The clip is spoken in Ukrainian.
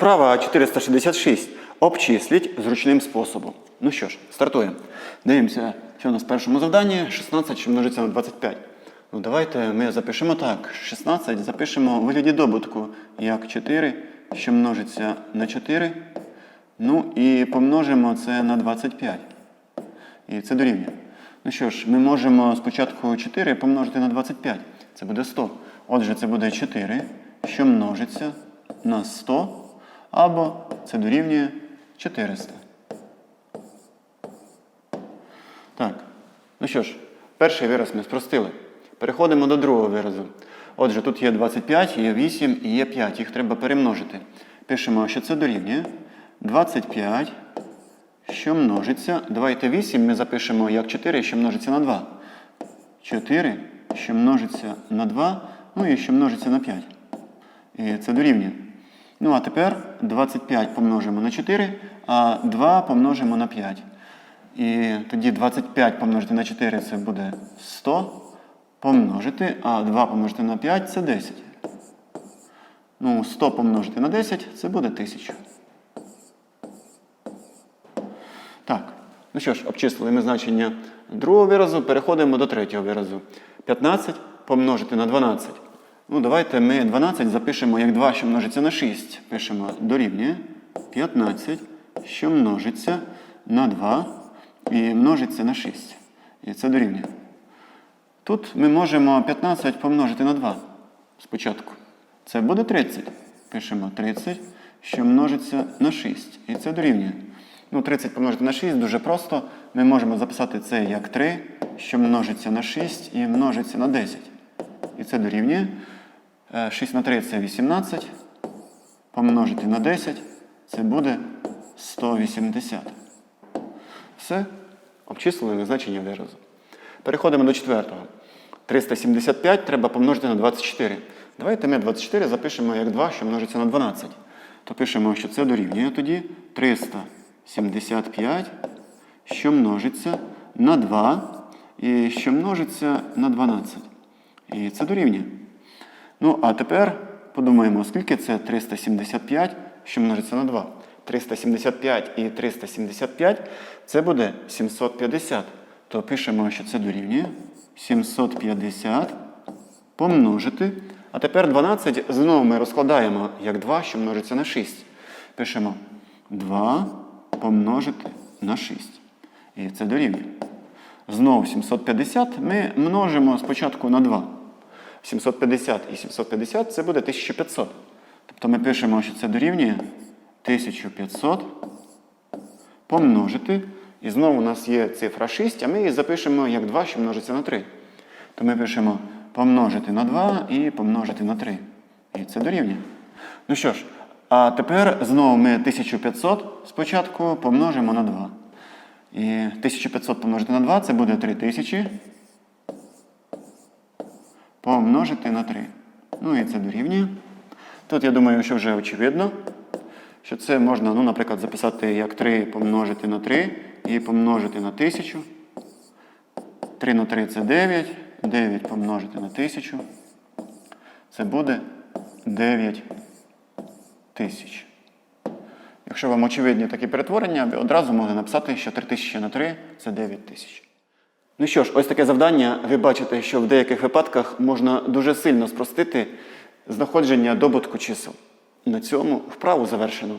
Вправа 466. Обчисліть зручним способом. Ну що ж, стартуємо. Дивимося, що у нас в першому завданні 16, що множиться на 25. Ну, давайте ми запишемо так. 16 запишемо у вигляді добутку як 4, що множиться на 4. Ну і помножимо це на 25. І це дорівнює. Ну що ж, ми можемо спочатку 4 помножити на 25. Це буде 100. Отже, це буде 4, що множиться на 100, або це дорівнює 400. Так. Ну що ж, перший вираз ми спростили. Переходимо до другого виразу. Отже, тут є 25, є 8 і є 5. Їх треба перемножити. Пишемо, що це дорівнює 25, що множиться. Давайте 8 ми запишемо як 4, що множиться на 2. 4, що множиться на 2, ну і що множиться на 5. І це дорівнює. Ну, а тепер 25 помножимо на 4, а 2 помножимо на 5. І тоді 25 помножити на 4 це буде 100 помножити, а 2 помножити на 5 це 10. Ну, 100 помножити на 10 це буде 1000. Так, ну що ж, обчислили ми значення другого виразу, переходимо до третього виразу. 15 помножити на 12. Ну, давайте ми 12 запишемо як 2, що множиться на 6. Пишемо дорівнює 15, що множиться на 2 і множиться на 6. І це дорівнює. Тут ми можемо 15 помножити на 2 спочатку. Це буде 30. Пишемо 30, що множиться на 6. І це дорівнює. Ну, 30 помножити на 6 дуже просто. Ми можемо записати це як 3, що множиться на 6 і множиться на 10. І це дорівнює. Е, 6 на 3 це 18. Помножити на 10 це буде 180. Все. Обчислили значення виразу. Переходимо до четвертого. 375 треба помножити на 24. Давайте ми 24 запишемо як 2, що множиться на 12. То пишемо, що це дорівнює тоді 375, що множиться на 2 і що множиться на 12. І це дорівнює. Ну, а тепер подумаємо, скільки це 375, що множиться на 2. 375 і 375 це буде 750. То пишемо, що це дорівнює 750 помножити. А тепер 12 знову ми розкладаємо як 2, що множиться на 6. Пишемо 2 помножити на 6. І це дорівнює. Знову 750 ми множимо спочатку на 2. 750 і 750 це буде 1500. Тобто ми пишемо, що це дорівнює 1500 помножити. І знову у нас є цифра 6, а ми її запишемо як 2, що множиться на 3. То ми пишемо помножити на 2 і помножити на 3. І це дорівнює. Ну що ж, а тепер знову ми 1500 спочатку помножимо на 2. І 1500 помножити на 2 це буде 3000 помножити на 3. Ну і це дорівнює. Тут я думаю, що вже очевидно, що це можна, ну, наприклад, записати як 3 помножити на 3 і помножити на 1000. 3 на 3 це 9. 9 помножити на 1000. Це буде 9 тисяч. Якщо вам очевидні такі перетворення, ви одразу могли написати, що 3000 на 3 це 9 тисяч. Ну що ж, ось таке завдання. Ви бачите, що в деяких випадках можна дуже сильно спростити знаходження добутку чисел. На цьому вправу завершено.